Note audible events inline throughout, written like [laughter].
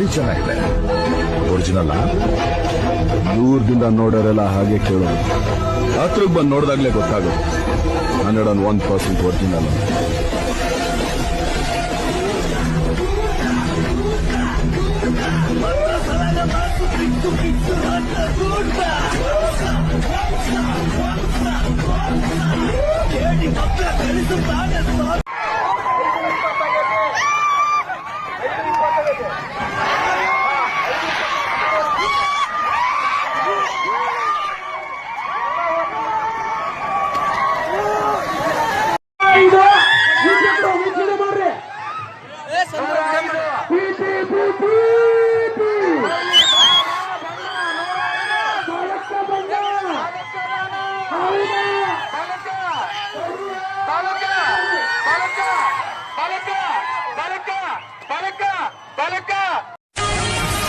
Body ಚೆನ್ನಾಗಿದೆ. Original ದೂರದಿಂದ ನೋಡೋರೆಲ್ಲ ಹಾಗೆ ಕೇಳೋದು ಹತ್ರಕ್ಕೆ ಬಂದು ನೋಡಿದಾಗ್ಲೇ ಗೊತ್ತಾಗೋದು. Hundred and one percent original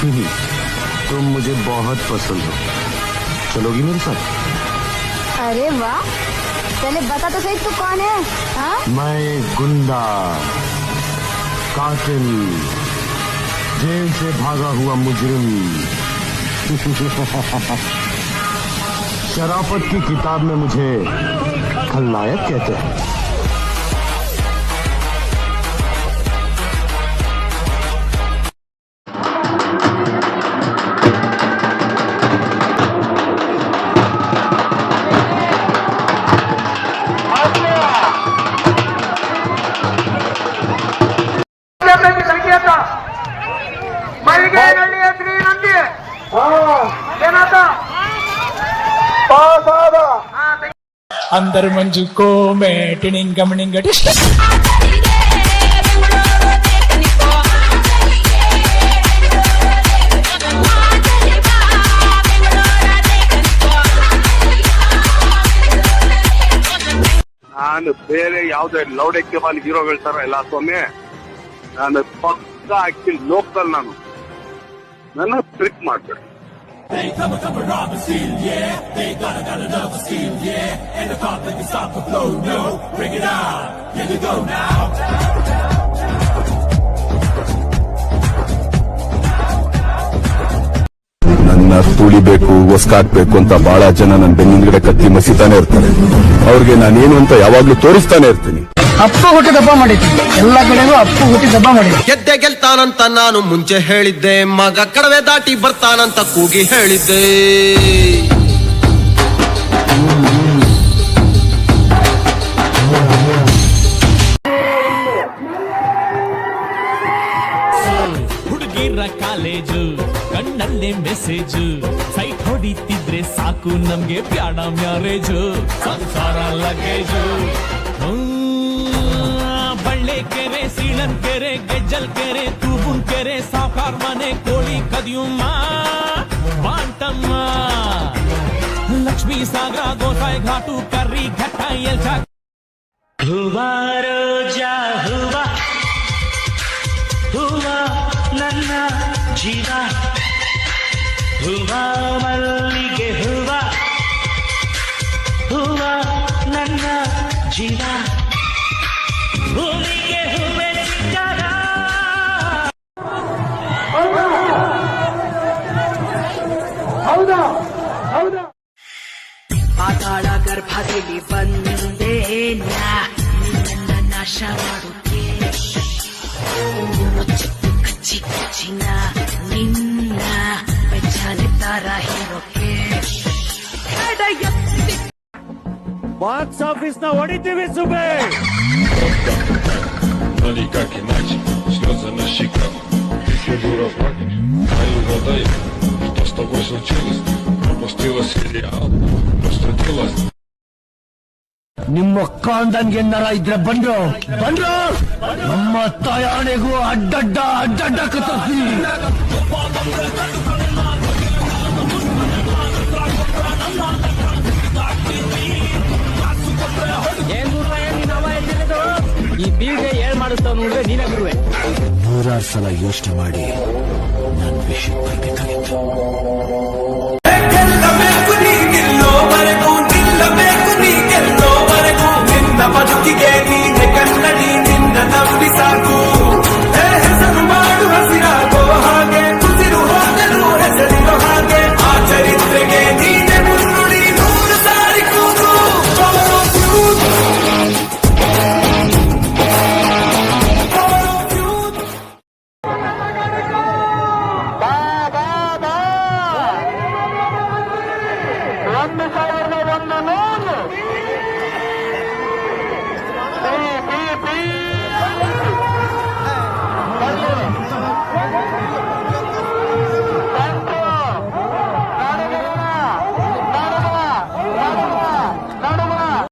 तुम मुझे बहुत पसंद हो। चलोगी मेरे साथ? अरे वाह पहले बता तो सही तू कौन है? हाँ? मैं गुंडा कातिल जेल से भागा हुआ मुजरिम। [laughs] शराफत की किताब में मुझे खलनायक कहते हैं। ಬಿಜೆಪಿ ಸಂಕೇತ ಮಲ್ಲಿಗೆನಹಳ್ಳಿಯ ಶ್ರೀ ನಂದಿ ಏನಾದ అందరు మంచి కోమే టినింగ మినింగ టిష్ట ನಾನು ಬೇರೆ ಯಾವುದೇ ಲೌಡಕ್ಕೆ ಬಾಲಿ ಹೀರೋಗಳ ತರ ಇಲ್ಲ ಸ್ವಾಮಿ ನಾನು ಪಕ್ಕ ಆಕ್ಚುಲಿ ಲೋಕಲ್ ನಾನು. ನನ್ನ ಟ್ರಿಕ್ ಮಾಡ್ಬೇಡಿ ನನ್ನ ತುಳಿಬೇಕು ಹೊಸ್ಕಾಕ್ಬೇಕು ಅಂತ ಬಹಳ ಜನ ನನ್ನ ಬೆನ್ನಿಂದ ಕತ್ತಿ ಮಸಿತಾನೆ ಇರ್ತಾರೆ. ಅವ್ರಿಗೆ ನಾನೇನು ಅಂತ ಯಾವಾಗ್ಲೂ ತೋರಿಸ್ತಾನೆ ಇರ್ತೀನಿ. ಅಪ್ಪು ಹುಟ್ಟಿ ದಬ್ಬ ಮಾಡಿದ್ವಿ ಎಲ್ಲ ಕಡೆಗೂ ಅಪ್ಪು ಹುಟ್ಟಿ ದಬ್ಬ ಮಾಡಿದ್ವಿ ಗೆದ್ದೆ ಗೆಲ್ತಾನಂತ ನಾನು ಮುಂಚೆ ಹೇಳಿದ್ದೆ. ಮಗ ಕಡವೆ ದಾಟಿ ಬರ್ತಾನಂತ ಕೂಗಿ ಹೇಳಿದ್ದೆ. ಹುಡುಗಿರ ಕಾಲೇಜು ಕಣ್ಣಲ್ಲೇ ಮೆಸೇಜು. ಸೈಟ್ ಹೊಡಿತಿದ್ರೆ ಸಾಕು ನಮ್ಗೆ ಪ್ಯಾಡ ಮ್ಯಾರೇಜು. ಸಂಸಾರ ಲಗೇಜು. ಕೆರೆ ಸೀಳನ್ ಕೆರೆ ಗೆಜ್ಜಲ್ ಕೆರೆ ತೂಬುನ್ ಕೆರೆ ಸಾಕಾರ ಮನೆ ಕೋಳಿ ಕದಿಯುಮ್ಮ ಬಾಂಟಮ್ಮ ಲಕ್ಷ್ಮೀ ಸಾಗರ ಗೋಸಾಯಿ ಘಾಟು ಕರ್ರಿ ಘಟ್ಟ ಎಲ್ಚ ಹೂವಾ ರೋಜಾ ಹೂವಾ ಹೂವ ನನ್ನ ಜೀವ ಹೂವ ಮಲ್ಲಿಗೆ ಹೂವ ಹೂವ ನನ್ನ ಜೀವ ಪಾತಾಳ ಗರ್ಭದಲ್ಲಿ ಬಂದೆ ನಿನ್ನ ನಾಶ ಮಾಡುತ್ತೆ ಮುಚ್ಚಿಟ್ಟು ಕಚ್ಚಿ ಕಚ್ಚಿನ ನಿನ್ನ ಬೆಚ್ಚನೆ ತರ ಹೀರೋಕೆ ಬಾಕ್ಸ್ ಆಫೀಸ್ ನ ಹೊಡಿತೀವಿ ಸುಬೇ No никак иначе, слезы на щеках Еще дура плакать, а и угадай Что с тобой случилось? Пропустила сериал Простудилась ನಿಮ್ಮ ಕಾಂದನ್ಗೆ ನರ ಇದ್ರೆ ಬಂದ್ರು. ಬಂದ್ರು. ನಮ್ಮ ತಾಯಾಣೆಗೂ ಅಡ್ಡಡ್ಡ ಅಡ್ಡಡ್ಡ ಕತ್ತರಿಸಿ. ಈ ಬೀಗ ಏನ್ ಮಾಡುತ್ತ ನೋಡ್ರೆ ನೀನೇ ಗುರುವೆ. ನೂರಾರು ಸಲ ಯೋಚನೆ ಮಾಡಿ ನನ್ನ ವಿಷಯ ಬರ್ಬೇಕಾಗಿತ್ತು